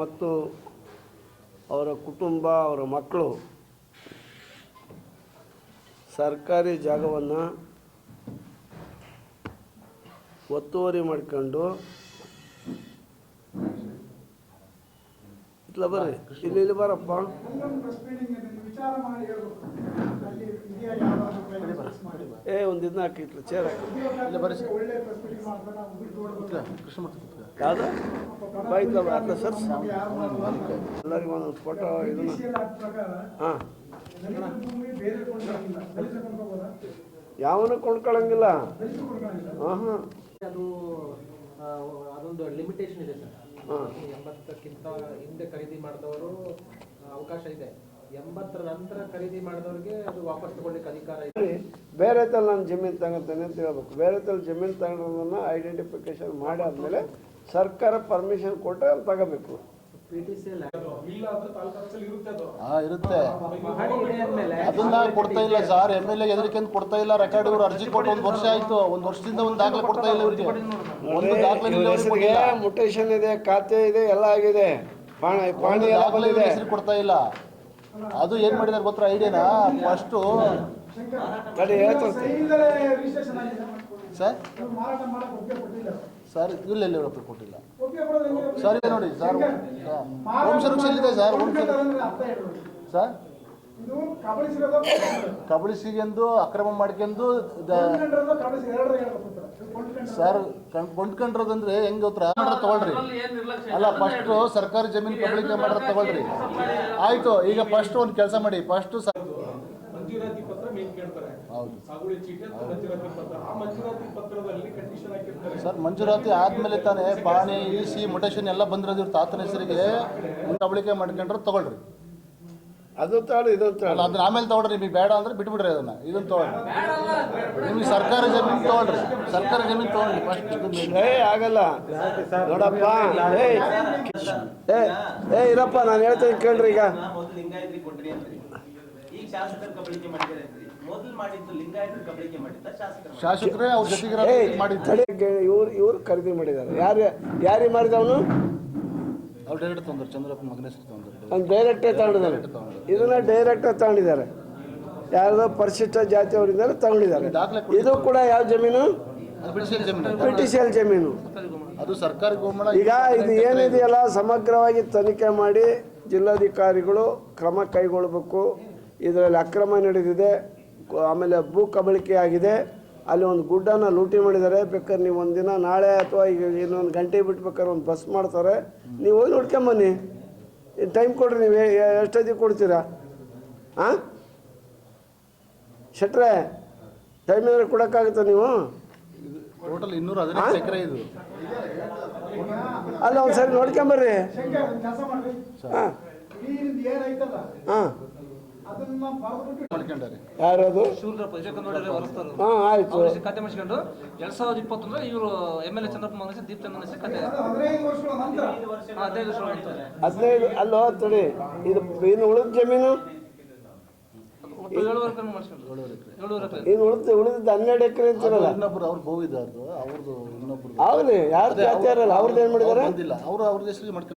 ಮತ್ತು ಅವರ ಕುಟುಂಬ ಅವರ ಮಕ್ಕಳು ಸರ್ಕಾರಿ ಜಾಗವನ್ನು ಒತ್ತುವರಿ ಮಾಡ್ಕೊಂಡು ಇಲ್ಲ ಬರ್ರಿ ಇಲ್ಲಿ ಇಲ್ಲಿ ಬರಪ್ಪ. ಏ ಒಂದು ಇದನ್ನ ಹಾಕಿ ಇಟ್ಲ ಚೇರ್ ಹಾಕಿ. ಉದ್ಯೋಗ ಬಾಯ್ತಲ್ಲ ಅಲ್ಲ ಸರ್? ಎಲ್ಲರಿಗೂ ಒಂದೊಂದು ಫೋಟೋ ಇದನ್ನ. ಹಾಂ. ಯಾವನು ಕೊಂಡ್ಕೊಳ್ಳಂಗಿಲ್ಲ ಹಾಂ ಹಾಂ ಅದು ಅದೊಂದು ಲಿಮಿಟೇಷನ್ ಇದೆ ಸರ್. ಎಂಬತ್ತಕ್ಕಿಂತ ಹಿಂದೆ ಖರೀದಿ ಮಾಡಿದವರು ಅವಕಾಶ ಇದೆ. ಎಂಬತ್ತರ ನಂತರ ಖರೀದಿ ಮಾಡಿದವ್ರಿಗೆ ಅದು ವಾಪಸ್ ತಗೊಳ್ಳಿಕ್ಕೆ ಅಧಿಕಾರ ಇದೆ. ಬೇರೆ ತಲ್ಲಿ ನಾನು ಜಮೀನು ತಗೋತೇನೆ ಅಂತ ಹೇಳ್ಬೇಕು. ಬೇರೆ ತಲ್ಲಿ ಜಮೀನು ತಗೊಳೋದನ್ನ ಐಡೆಂಟಿಫಿಕೇಶನ್ ಮಾಡಾದ್ಮೇಲೆ ಸರ್ಕಾರ ಪರ್ಮಿಷನ್ ಕೊಟ್ಟರೆ ಅಲ್ಲಿ. ತಗೋಬೇಕು ಇರುತ್ತೆ ಮಹಡಿ ಇದೆ ಅಂದಮೇಲೆ ಅದನ್ನ ಕೊಡ್ತಾ ಇಲ್ಲ ಸರ್ ಎಂ ಎಲ್ ಎ ಕೊಡ್ತಾ ಇಲ್ಲ. ರೆಕಾರ್ಡ್ ಇವ್ರು ಅರ್ಜಿ ಕೊಟ್ಟು ಒಂದು ವರ್ಷ ಆಯ್ತು. ಒಂದು ವರ್ಷದಿಂದ ಒಂದು ದಾಖಲೆ ಕೊಡ್ತಾ ಇಲ್ಲ ಇವ್ರಿಗೆ. ಒಂದು ದಾಖಲೆ ಮುಟೇಶನ್ ಇದೆ ಖಾತೆ ಇದೆ ಎಲ್ಲ ಆಗಿದೆ. ಪಾಣಿ ಪಾಣಿ ಎಲ್ಲ ದಾಖಲೆ ಬಂದಿದೆ. ಹೆಸರು ಕೊಡ್ತಾ ಇಲ್ಲ. ಅದು ಏನ್ ಮಾಡಿದಾರೆ ಗೊತ್ತಾ ಐಡಿಯಾನ? First sir? ಸರ್ ಇಲ್ಲ ಇಲ್ಲ ಕೊಟ್ಟಿಲ್ಲ. ಸರ್ ಇದೆ ನೋಡಿ ಸರ್ ಹೋಮ್ ಸರ್ವಿಸ್ ಸುರಕ್ಷೆಯಲ್ಲಿದೆ ಸರ್? ಹೋಮ್ ಇರ್ಬೇಕು. ಸರ್? ಕಬಳಿಸಿಗೆಂದು ಅಕ್ರಮ ಮಾಡ್ಕೊಂಡು ಸರ್ ಕೊಂಡ್ಕೊಂಡ್ರದಂದ್ರೆ ಹೆಂಗ್ ಗೊತ್ತರ ಮಾಡ್ರ ತಗೊಳ್ರಿ ಅಲ್ಲ ಫಸ್ಟ್ ಸರ್ಕಾರಿ ಜಮೀನು ಕಬಳಿಕೆ ಮಾಡ್ರ ತಗೊಳ್ರಿ. ಆಯ್ತು ಈಗ ಫಸ್ಟ್ ಒಂದು ಕೆಲಸ ಮಾಡಿ. ಫಸ್ಟ್ ಮಂಜೂರಾತಿ ಪತ್ರ ಮೇಲ್ ಕೇಳ್ತಾರೆ. ಹೌದು. ಸಾಗುವಳಿ ಚೀಟಿ ಅಥವಾ ಮಂಜೂರಾತಿ ಪತ್ರ. ಆ ಮಂಜೂರಾತಿ ಪತ್ರದಲ್ಲಿ ಕಂಡೀಷನ್ ಹಾಕಿರ್ತಾರೆ. ಸರ್ ಮಂಜೂರಾತಿ ಆದ್ಮೇಲೆ ತಾನೇ ಪಾಣಿ ಇಸಿ ಮೊಟೇಶನ್ ಎಲ್ಲ ಬಂದಿರೋದ್ರ ತಾತನ ಹೆಸರಿಗೆ. ಕಬಳಿಕೆ ಮಾಡ್ಕೊಂಡ್ರೆ ತಗೊಳ್ರಿ. ಅದು ತಾಳು ಇದು ತಗೊಳ್ಳಿ ಅದ್ರ ಆಮೇಲೆ ತಗೊಳ್ರಿ ನಿಮಗೆ ಬೇಡ ಅಂದ್ರೆ ಬಿಟ್ಬಿಡ್ರಿ ಅದನ್ನ. ಇದನ್ನ ತಗೊಳ್ರಿ. ನಿಮಗೆ ಸರ್ಕಾರ ಜಮೀನು ತಗೊಳ್ರಿ. ಸರ್ಕಾರಿ ಜಮೀನು ತಗೊಳ್ರಿ ಫಸ್ಟ್ ಏ ಆಗಲ್ಲ. ನೋಡಪ್ಪ. ಏ ಏ ಇರಪ್ಪ ನಾನು ಹೇಳ್ತೀನಿ ಕೇಳ್ರಿ ಈಗ. ಶಾಸಕರ. ಅವ್ರ ಜೊತೆಗೆ ಇವ್ರು ಇವ್ರು ಖರೀದಿ ಮಾಡಿದ್ದಾರೆ. ಯಾರು ಯಾರಿಗೆ ಮಾಡಿದವನು ಅವ್ನು ಡೈರೆಕ್ಟೇ ತಗೊಂಡಿದ್ದಾರೆ. ಇದನ್ನ ಡೈರೆಕ್ಟ್ ತಗೊಂಡಿದ್ದಾರೆ. ಯಾರ್ದೋ ಪರಿಶಿಷ್ಟ ಜಾತಿಯವರಿಂದ ತಗೊಂಡಿದ್ದಾರೆ. ಇದು ಕೂಡ ಯಾವ ಜಮೀನು? ಬ್ರಿಟಿಷಿಯಲ್ ಜಮೀನು. ಅದು ಸರ್ಕಾರಿ ಈಗ ಇದು ಏನಿದೆಯಲ್ಲ ಸಮಗ್ರವಾಗಿ ತನಿಖೆ ಮಾಡಿ ಜಿಲ್ಲಾಧಿಕಾರಿಗಳು ಕ್ರಮ ಕೈಗೊಳ್ಳಬೇಕು ಇದರಲ್ಲಿ ಅಕ್ರಮ ನಡೆದಿದೆ ಆಮೇಲೆ ಭೂ ಕಬಳಿಕೆ ಆಗಿದೆ. ಅಲ್ಲಿ ಒಂದು ಗುಡ್ಡನ ಲೂಟಿ ಮಾಡಿದ್ದಾರೆ. ಬೇಕಾದ್ರೆ ನೀವು ಒಂದಿನ ನಾಳೆ ಅಥವಾ ಈಗ ಇನ್ನೊಂದು ಗಂಟೆ ಬಿಟ್ಬೇಕಾದ್ರೆ ಒಂದು ಬಸ್ ಮಾಡ್ತಾರೆ. ನೀವು ಹೋಗಿ ನೋಡ್ಕೊಂಬನ್ನಿ ಟೈಮ್ ಕೊಡ್ರಿ ನೀವು. ಎಷ್ಟೊತ್ತಿಗೆ ಕೊಡ್ತೀರಾ? ಹಾಂ ಶೆಟ್ರೆ ಟೈಮ್ ಏನಾದ್ರು ಕೊಡೋಕ್ಕಾಗುತ್ತಾ ನೀವು? ಅಲ್ಲ ಒಂದು ಸರಿ ನೋಡ್ಕೊಂಬರ್ರಿ ಒಂದು ಹಾಂ ಹಾಂ ಮಾಡ್ಕೊಂಡಾರೆ. ಯಾರದು? ಹಾ ಆಯ್ತು. ಹೆಸರು ಖಾತೆ ಮಾಡಿಸ್ಕೊಂಡು ಎರಡ್ ಸಾವಿರದ ಇಪ್ಪತ್ತೊಂದ್ರೆ ಇವರು ಎಂ ಎಲ್ ಎ ಚಂದ್ರಪ್ಪ ಮಗನ ದೀಪ್ತ ಮನಸ್ಸಿ ಕತೆ ಹೆಸರು ಹದಿನೈದು ವರ್ಷ ಆಯ್ತು. ಹದಿನೈದು ಅಲ್ಲೋ ತಡಿ. ಇದು ಇನ್ನು ಉಳಿದ ಜಮೀನು? ಇನ್ನು ಉಳಿದ ಉಳಿದ ಹನ್ನೆರಡು ಎಕರೆ ಅಂತಿರಲ್ಲ ಇನ್ನೊಬ್ರು ಅವ್ರ ಅವ್ರದ್ದು ಇನ್ನೊಬ್ರು ಹೌದ್ರಿ ಯಾರು ಜಾತಿ ಯಾರಲ್ಲ? ಅವ್ರದ್ದು ಏನು ಮಾಡ್ತಾರೆ ಬಂದಿಲ್ಲ. ಅವರು ಅವ್ರ ಹೆಸರಿಗೆ ಮಾಡ್ಕೊಂಡು